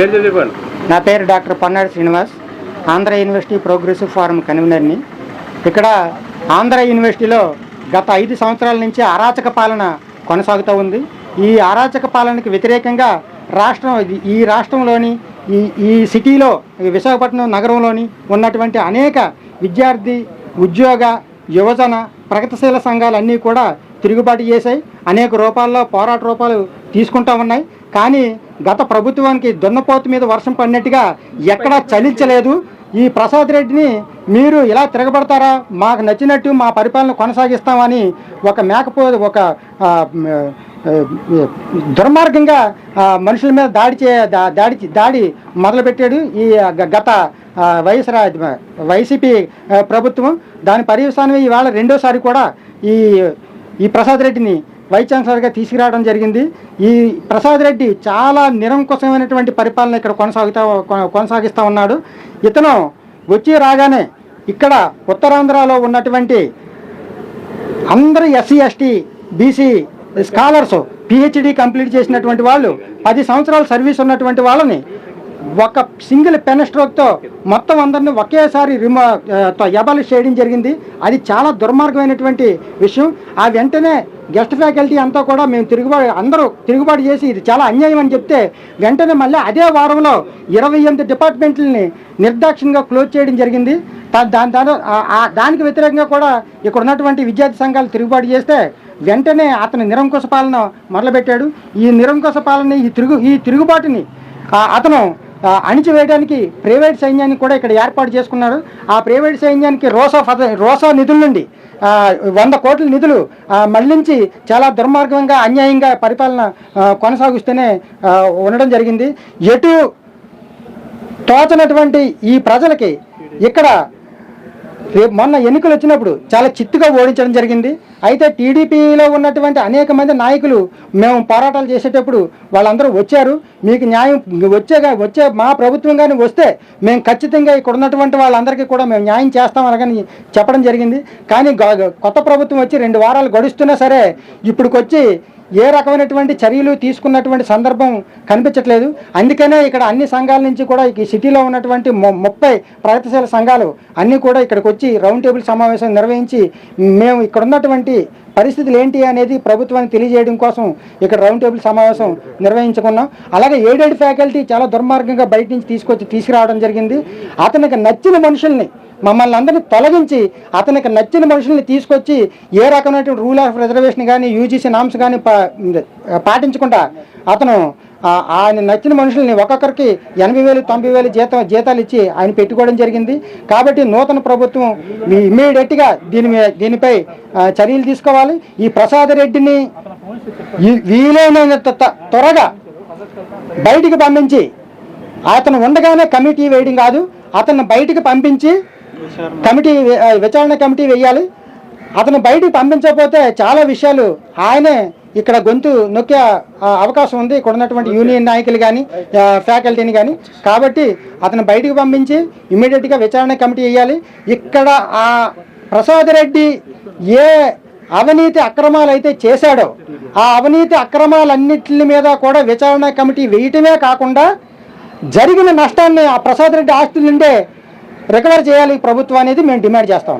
పేరు చెప్పండి. నా పేరు doctor Pannadu Srinivas. Andhra university progressive forum కన్వీనర్ని. ఇక్కడ ఆంధ్ర యూనివర్సిటీలో గత ఐదు సంవత్సరాల నుంచి అరాచక పాలన కొనసాగుతూ ఉంది. ఈ అరాచక పాలనకు వ్యతిరేకంగా రాష్ట్రం ఈ రాష్ట్రంలోని ఈ ఈ సిటీలో విశాఖపట్నం నగరంలోని ఉన్నటువంటి అనేక విద్యార్థి ఉద్యోగ యువజన ప్రగతిశీల సంఘాలన్నీ కూడా తిరుగుబాటు చేశాయి. అనేక రూపాల్లో పోరాట రూపాలు తీసుకుంటా ఉన్నాయి. కానీ గత ప్రభుత్వానికి దున్నపోతు మీద వర్షం పడినట్టుగా ఎక్కడా చలించలేదు. ఈ ప్రసాద్ రెడ్డిని మీరు ఇలా తిరగబడతారా? మాకు నచ్చినట్టు మా పరిపాలన కొనసాగిస్తామని ఒక మేకపో ఒక దుర్మార్గంగా మనుషుల మీద దాడి చే దాడి దాడి మొదలుపెట్టాడు ఈ గత వైఎస్ వైసీపీ ప్రభుత్వం. దాని పర్యవసానమే ఇవాళ రెండోసారి కూడా ఈ ఈ ప్రసాద్ రెడ్డిని వైస్ ఛాన్సలర్గా తీసుకురావడం జరిగింది. ఈ ప్రసాద్ రెడ్డి చాలా నిరంకుశమైనటువంటి పరిపాలన ఇక్కడ కొనసాగుతా కొనసాగిస్తూ ఉన్నాడు. ఇతను వచ్చి రాగానే ఇక్కడ ఉత్తరాంధ్రలో ఉన్నటువంటి అందరు SC ST BC scholars PhD complete చేసినటువంటి వాళ్ళు పది సంవత్సరాల సర్వీస్ ఉన్నటువంటి వాళ్ళని ఒక సింగిల్ పెన్ స్ట్రోక్తో మొత్తం అందరిని ఒకేసారి రిమో ఎబాలిష్ చేయడం జరిగింది. అది చాలా దుర్మార్గమైనటువంటి విషయం. ఆ వెంటనే గెస్ట్ ఫ్యాకల్టీ అంతా కూడా మేము తిరుగుబాటు అందరూ తిరుగుబాటు చేసి ఇది చాలా అన్యాయం అని చెప్తే వెంటనే మళ్ళీ అదే వారంలో ఇరవై ఎనిమిది డిపార్ట్మెంట్లని నిర్దాక్షిణ్యంగా క్లోజ్ చేయడం జరిగింది. దాని దానికి వ్యతిరేకంగా కూడా ఇక్కడ ఉన్నటువంటి విద్యార్థి సంఘాలు తిరుగుబాటు చేస్తే వెంటనే అతను నిరంకుశ పాలన మొదలుపెట్టాడు. ఈ నిరంకుశ పాలన ఈ తిరుగు ఈ తిరుగుబాటుని అతను అణిచివేయడానికి ప్రైవేట్ సైన్యాన్ని కూడా ఇక్కడ ఏర్పాటు చేసుకున్నారు. ఆ ప్రైవేట్ సైన్యానికి రోసా ఫద రోసా నిధుల నుండి వంద కోట్ల నిధులు మళ్ళించి చాలా దుర్మార్గంగా అన్యాయంగా పరిపాలన కొనసాగిస్తూనే ఉండడం జరిగింది. ఎటు తోచనటువంటి ఈ ప్రజలకి ఇక్కడ రేపు మొన్న ఎన్నికలు వచ్చినప్పుడు చాలా చిత్తుగా ఓడించడం జరిగింది. అయితే టీడీపీలో ఉన్నటువంటి అనేక మంది నాయకులు మేము పోరాటాలు చేసేటప్పుడు వాళ్ళందరూ వచ్చారు. మీకు న్యాయం వచ్చేగా వచ్చే మా ప్రభుత్వం కానీ వస్తే మేము ఖచ్చితంగా ఇక్కడ ఉన్నటువంటి వాళ్ళందరికీ కూడా మేము న్యాయం చేస్తాం అనగాని చెప్పడం జరిగింది. కానీ గ- కొత్త ప్రభుత్వం వచ్చి రెండు వారాలు గడుస్తున్నా సరే ఇప్పుడుకొచ్చి ఏ రకమైనటువంటి చర్యలు తీసుకున్నటువంటి సందర్భం కనిపించట్లేదు. అందుకనే ఇక్కడ అన్ని సంఘాల నుంచి కూడా ఈ సిటీలో ఉన్నటువంటి ము- ముప్పై ప్రగతిశీల సంఘాలు అన్నీ కూడా ఇక్కడికి వచ్చి రౌండ్ టేబుల్ సమావేశం నిర్వహించి మేము ఇక్కడ ఉన్నటువంటి పరిస్థితులు ఏంటి అనేది ప్రభుత్వానికి తెలియజేయడం కోసం ఇక్కడ రౌండ్ టేబుల్ సమావేశం నిర్వహించుకున్నాం. అలాగే ఏడేడు ఫ్యాకల్టీ చాలా దుర్మార్గంగా బయట నుంచి తీసుకొచ్చి తీసుకురావడం జరిగింది. అతనికి నచ్చిన మనుషుల్ని మమ్మల్ని అందరినీ తొలగించి అతనికి నచ్చిన మనుషుల్ని తీసుకొచ్చి ఏ రకమైనటువంటి రూల్ ఆఫ్ రిజర్వేషన్ కానీ యూజీసీ నామ్స్ కానీ పాటించకుండా అతను ఆయన నచ్చిన మనుషుల్ని ఒక్కొక్కరికి ఎనభై వేలు తొంభై వేలు జీతం జీతాలు ఇచ్చి ఆయన పెట్టుకోవడం జరిగింది. కాబట్టి నూతన ప్రభుత్వం ఇమ్మీడియట్గా దీని మీద దీనిపై చర్యలు తీసుకోవాలి. ఈ ప్రసాద్ రెడ్డిని వీలైనంత త్వరగా బయటికి పంపించి అతను ఉండగానే కమిటీ వేయడం కాదు అతను బయటికి పంపించి కమిటీ విచారణ కమిటీ వేయాలి. అతను బయటికి పంపించకపోతే చాలా విషయాలు ఆయనే ఇక్కడ గొంతు నొక్కే అవకాశం ఉంది. ఇక్కడ ఉన్నటువంటి యూనియన్ నాయకులు కానీ ఫ్యాకల్టీని కానీ కాబట్టి అతను బయటికి పంపించి ఇమీడియట్గా విచారణ కమిటీ వేయాలి. ఇక్కడ ఆ ప్రసాద్ రెడ్డి ఏ అవినీతి అక్రమాలు అయితే చేశాడో ఆ అవినీతి అక్రమాలన్నిటి మీద కూడా విచారణ కమిటీ వేయటమే కాకుండా జరిగిన నష్టాన్ని ఆ ప్రసాద్ రెడ్డి ఆస్తుల నుండే రికవర్ చేయాలి ప్రభుత్వం అనేది మేము డిమాండ్ చేస్తాం